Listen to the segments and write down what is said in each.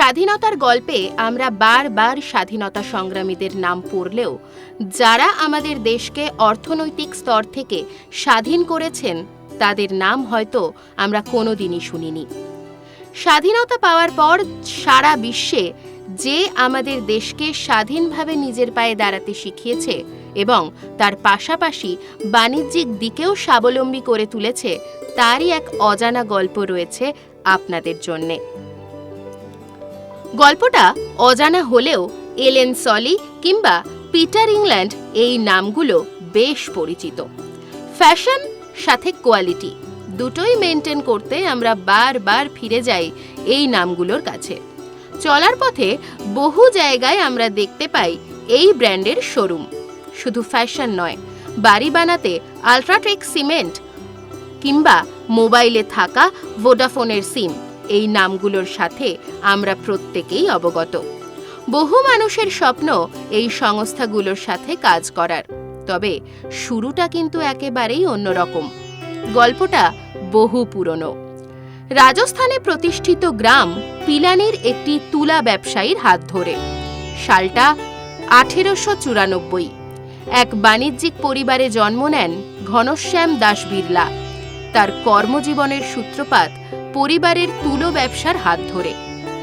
স্বাধীনতার গল্পে আমরা বারবার স্বাধীনতা সংগ্রামীদের নাম পড়লেও যারা আমাদের দেশকে অর্থনৈতিক স্তর থেকে স্বাধীন করেছেন, তাদের নাম হয়তো আমরা কোনোদিনই শুনিনি। স্বাধীনতা পাওয়ার পর সারা বিশ্বে যে আমাদের দেশকে স্বাধীনভাবে নিজের পায়ে দাঁড়াতে শিখিয়েছে এবং তার পাশাপাশি বাণিজ্যিক দিকেও স্বাবলম্বী করে তুলেছে, তারই এক অজানা গল্প রয়েছে আপনাদের জন্যে। গল্পটা অজানা হলেও এলেন সলি কিংবা পিটার ইংল্যান্ড এই নামগুলো বেশ পরিচিত। ফ্যাশন সাথে কোয়ালিটি দুটোই মেনটেন করতে আমরা বারবার ফিরে যাই এই নামগুলোর কাছে। চলার পথে বহু জায়গায় আমরা দেখতে পাই এই ব্র্যান্ডের শোরুম। শুধু ফ্যাশন নয়, বাড়ি বানাতে আলট্রাটেক সিমেন্ট কিংবা মোবাইলে থাকা ভোডাফোনের সিম এই নামগুলোর সাথে আমরা প্রত্যেকেই অবগত। বহু মানুষের স্বপ্ন এই সংস্থাগুলোর সাথে কাজ করার। তবে শুরুটা কিন্তু একেবারেই অন্যরকম। গল্পটা বহু পুরনো। রাজস্থানে প্রতিষ্ঠিত গ্রাম পিলানির একটি তুলা ব্যবসায়ীর হাত ধরে। সালটা আঠেরোশো চুরানব্বই। এক বাণিজ্যিক পরিবারে জন্ম নেন ঘনশ্যাম দাস বিড়লা তার কর্মজীবনের সূত্রপাত পরিবারের তুলো ব্যবসার হাত ধরে।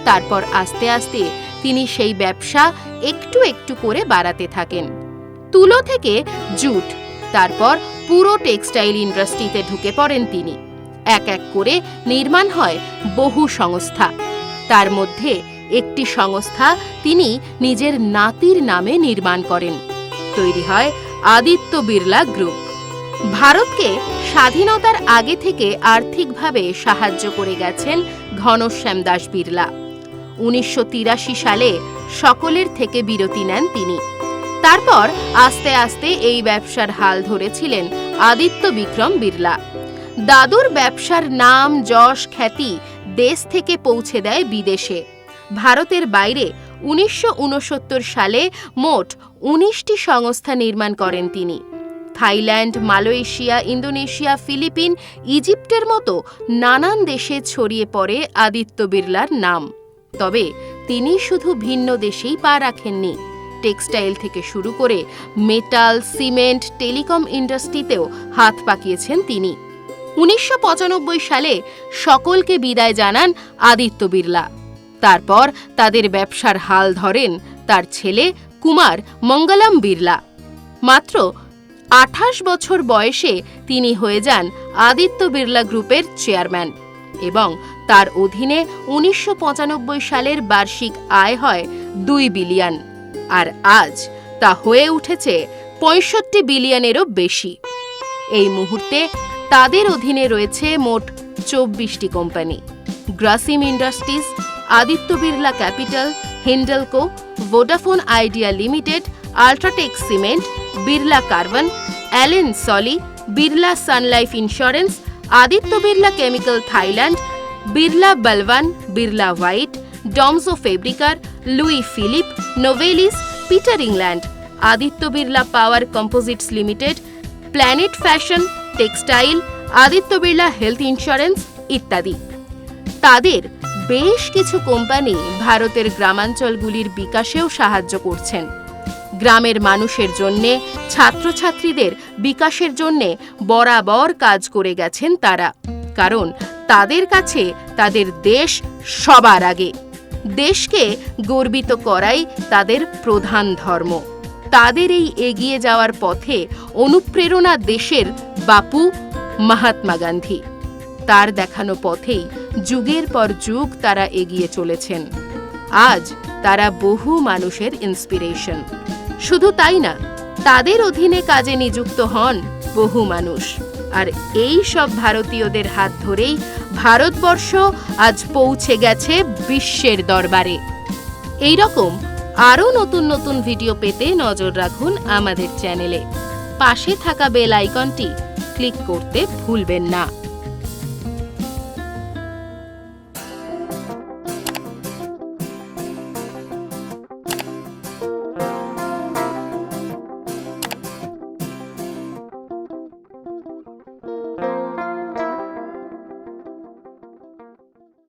তারপর আস্তে আস্তে তিনি সেই ব্যবসা একটু একটু করে বাড়াতে থাকেন। তুলো থেকে জুট, তারপর পুরো টেক্সটাইল ইন্ডাস্ট্রিতে ঢুকে পড়েন তিনি। এক এক করে নির্মাণ হয় বহু সংস্থা। তার মধ্যে একটি সংস্থা তিনি নিজের নাতির নামে নির্মাণ করেন। তৈরি হয় আদিত্য বিড়লা গ্রুপ। ভারতকে স্বাধীনতার আগে থেকে আর্থিকভাবে সাহায্য করে গেছেন ঘনশ্যাম দাস বিড়লা। উনিশশো তিরাশি সালে সকলের থেকে বিরতি নেন তিনি। তারপর আস্তে আস্তে এই ব্যবসার হাল ধরেছিলেন আদিত্য বিক্রম বিড়লা। দাদুর ব্যবসার নাম, যশ, খ্যাতি দেশ থেকে পৌঁছে দেয় বিদেশে। ভারতের বাইরে উনিশশো উনসত্তর সালে মোট উনিশটি সংস্থা নির্মাণ করেন তিনি। থাইল্যান্ড, মালয়েশিয়া, ইন্দোনেশিয়া, ফিলিপিন, ইজিপ্টের মতো নানান দেশে ছড়িয়ে পড়ে আদিত্য বিড়লার নাম। তবে তিনি শুধু ভিন্ন দেশেই পা রাখেননি। টেক্সটাইল থেকে শুরু করে মেটাল, সিমেন্ট, টেলিকম ইন্ডাস্ট্রিতেও হাত পাকিয়েছেন তিনি। উনিশশো পঁচানব্বই সালে সকলকে বিদায় জানান আদিত্য বিড়লা। তারপর তাদের ব্যবসার হাল ধরেন তার ছেলে কুমার মঙ্গলম বিড়লা। মাত্র আঠাশ বছর বয়সে তিনি হয়ে যান আদিত্য বিড়লা গ্রুপের চেয়ারম্যান এবং তার অধীনে উনিশশো পঁচানব্বই সালের বার্ষিক আয় হয় দুই বিলিয়ন। আর আজ তা হয়ে উঠেছে পঁয়ষট্টি বিলিয়নেরও বেশি। এই মুহূর্তে তাদের অধীনে রয়েছে মোট চব্বিশটি company. Grasim Industries, Aditya Birla Capital, Hindalco, Vodafone Idea Limited, UltraTech Cement, Birla Carbon Allen, Solly, Birla Sun Life Insurance, Aditya Birla Chemical Thailand, Birla বলওয়ান, Birla White Domsjo Fabriker, Louis Philippe, Novelis, Peter England, Aditya Birla Power Composites Limited, Planet Fashion, textile, Aditya Birla Health Insurance ইত্যাদি। তাদের বেশ কিছু company ভারতের গ্রামাঞ্চলগুলির বিকাশেও সাহায্য করছেন। গ্রামের মানুষের জন্যে, ছাত্রছাত্রীদের বিকাশের জন্যে বরাবর কাজ করে গেছেন তারা। কারণ তাদের কাছে তাদের দেশ সবার আগে। দেশকে গর্বিত করাই তাদের প্রধান ধর্ম। তাদের এই এগিয়ে যাওয়ার পথে অনুপ্রেরণা দেশের বাপু মহাত্মা গান্ধী। তার দেখানো পথেই যুগের পর যুগ তারা এগিয়ে চলেছেন। আজ তারা বহু মানুষের ইন্সপিরেশন শুধু তাই না, তাদের অধীনে কাজে নিযুক্ত হন বহু মানুষ। আর এই সব ভারতীয়দের হাত ধরেই ভারতবর্ষ আজ পৌঁছে গেছে বিশ্বের দরবারে। এই রকম আরও নতুন নতুন ভিডিও পেতে নজর রাখুন আমাদের চ্যানেলে। পাশে থাকা বেল আইকনটি ক্লিক করতে ভুলবেন না।